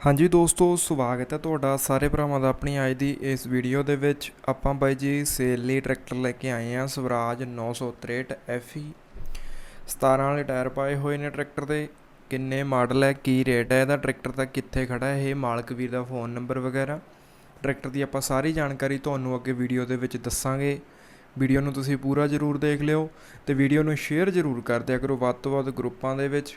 ਹਾਂਜੀ ਦੋਸਤੋ, ਸਵਾਗਤ ਹੈ ਤੁਹਾਡਾ ਸਾਰੇ ਭਰਾਵਾਂ ਦਾ ਆਪਣੀ ਅੱਜ ਦੀ ਇਸ ਵੀਡੀਓ ਦੇ ਵਿੱਚ। ਆਪਾਂ ਬਾਈ ਜੀ ਸੇਲ ਲਈ ਟਰੈਕਟਰ ਲੈ ਕੇ ਆਏ ਆ ਸਵਰਾਜ 963 FE 17 ਵਾਲੇ ਟਾਇਰ ਪਾਏ ਹੋਏ ਨੇ ਟਰੈਕਟਰ ਦੇ। ਕਿੰਨੇ ਮਾਡਲ ਹੈ, ਕੀ ਰੇਟ ਹੈ ਇਹਦਾ, ਟਰੈਕਟਰ ਦਾ ਕਿੱਥੇ ਖੜਾ ਹੈ, ਇਹ ਮਾਲਕ ਵੀਰ ਦਾ ਫੋਨ ਨੰਬਰ ਵਗੈਰਾ। ਟਰੈਕਟਰ ਦੀ ਆਪਾਂ ਸਾਰੀ ਜਾਣਕਾਰੀ ਤੁਹਾਨੂੰ ਅੱਗੇ ਵੀਡੀਓ ਦੇ ਵਿੱਚ ਦੱਸਾਂਗੇ। ਵੀਡੀਓ ਨੂੰ ਤੁਸੀਂ ਪੂਰਾ ਜ਼ਰੂਰ ਦੇਖ ਲਿਓ ਤੇ ਵੀਡੀਓ ਨੂੰ ਸ਼ੇਅਰ ਜ਼ਰੂਰ ਕਰ ਦਿਆ ਕਰੋ ਵੱਧ ਤੋਂ ਵੱਧ ਗਰੁੱਪਾਂ ਦੇ ਵਿੱਚ।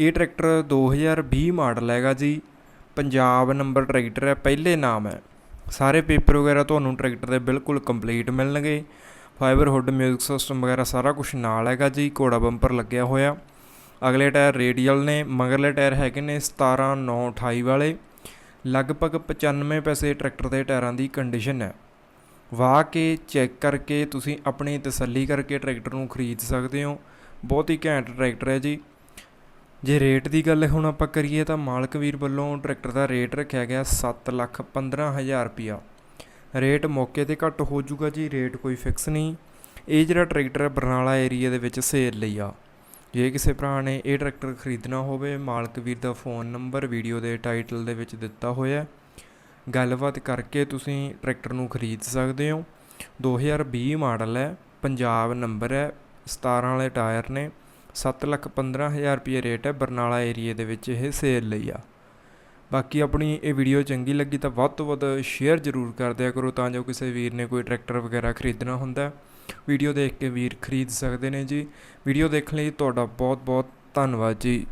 ਇਹ ਟਰੈਕਟਰ 2020 ਮਾਡਲ ਹੈਗਾ ਜੀ। ਪੰਜਾਬ ਨੰਬਰ ਟਰੈਕਟਰ ਹੈ, ਪਹਿਲੇ ਨਾਮ ਹੈ। ਸਾਰੇ ਪੇਪਰ ਵਗੈਰਾ ਤੁਹਾਨੂੰ ਟਰੈਕਟਰ ਦੇ ਬਿਲਕੁਲ ਕੰਪਲੀਟ ਮਿਲਣਗੇ। ਫਾਈਬਰ ਹੁੱਡ ਮਿਊਜ਼ਿਕ ਸਿਸਟਮ ਵਗੈਰਾ ਸਾਰਾ ਕੁਝ ਨਾਲ ਹੈਗਾ ਜੀ, ਘੋੜਾ ਬੰਪਰ ਲੱਗਿਆ ਹੋਇਆ। ਅਗਲੇ ਟਾਇਰ ਰੇਡੀਅਲ ਨੇ, ਮਗਰਲੇ ਟਾਇਰ ਹੈਗੇ ਨੇ 17 9 28 ਵਾਲੇ। ਲਗਭਗ 95 ਪੈਸੇ ਟਰੈਕਟਰ ਦੇ ਟਾਇਰਾਂ ਦੀ ਕੰਡੀਸ਼ਨ ਹੈ। ਵਾਹ ਕੇ ਚੈੱਕ ਕਰਕੇ ਤੁਸੀਂ ਆਪਣੀ ਤਸੱਲੀ ਕਰਕੇ ਟਰੈਕਟਰ ਨੂੰ ਖਰੀਦ ਸਕਦੇ ਹੋ। ਬਹੁਤ ਹੀ ਘੈਂਟ ਟਰੈਕਟਰ ਹੈ ਜੀ। ਜੇ ਰੇਟ ਦੀ ਗੱਲ ਹੁਣ ਆਪਾਂ ਕਰੀਏ ਤਾਂ ਮਾਲਕ ਵੀਰ ਵੱਲੋਂ ਟਰੈਕਟਰ ਦਾ ਰੇਟ ਰੱਖਿਆ ਗਿਆ 7 ਲੱਖ 15000 ਰੁਪਿਆ ਰੇਟ ਮੌਕੇ ਤੇ ਘੱਟ ਹੋ ਜਾਊਗਾ ਜੀ, ਰੇਟ ਕੋਈ ਫਿਕਸ ਨਹੀਂ। ਇਹ ਜਿਹੜਾ ਟਰੈਕਟਰ ਬਰਨਾਲਾ ਏਰੀਆ ਦੇ ਵਿੱਚ ਸੇਲ ਲਈ ਆ। ਜੇ ਕਿਸੇ ਭਰਾ ਨੇ ਇਹ ਟਰੈਕਟਰ ਖਰੀਦਣਾ ਹੋਵੇ, ਮਾਲਕ ਵੀਰ ਦਾ ਫੋਨ ਨੰਬਰ, ਵੀਡੀਓ ਦੇ ਟਾਈਟਲ ਦੇ ਵਿੱਚ ਦਿੱਤਾ ਹੋਇਆ ਗੱਲਬਾਤ ਕਰਕੇ ਤੁਸੀਂ ਟਰੈਕਟਰ ਨੂੰ ਖਰੀਦ ਸਕਦੇ ਹੋ। 2020 ਮਾਡਲ ਹੈ, ਪੰਜਾਬ ਨੰਬਰ ਹੈ 17 ਵਾਲੇ ਟਾਇਰ ਨੇ। 7 ਲੱਖ 15000 ਰੁਪਏ ਰੇਟ ਹੈ ਬਰਨਾਲਾ ਏਰੀਆ ਦੇ ਵਿੱਚ ਇਹ ਸੇਲ ਲਈ ਆ। ਬਾਕੀ ਆਪਣੀ ਇਹ ਵੀਡੀਓ ਚੰਗੀ ਲੱਗੀ ਤਾਂ ਵੱਧ ਤੋਂ ਵੱਧ ਸ਼ੇਅਰ ਜ਼ਰੂਰ ਕਰ ਦਿਆ ਕਰੋ ਤਾਂ ਜੋ ਕਿਸੇ ਵੀਰ ਨੇ ਕੋਈ ਟਰੈਕਟਰ ਵਗੈਰਾ ਖਰੀਦਣਾ ਹੁੰਦਾ ਵੀਡੀਓ ਦੇਖ ਕੇ ਵੀਰ ਖਰੀਦ ਸਕਦੇ ਨੇ ਜੀ। ਵੀਡੀਓ ਦੇਖਣ ਲਈ ਤੁਹਾਡਾ ਬਹੁਤ ਬਹੁਤ ਧੰਨਵਾਦ ਜੀ।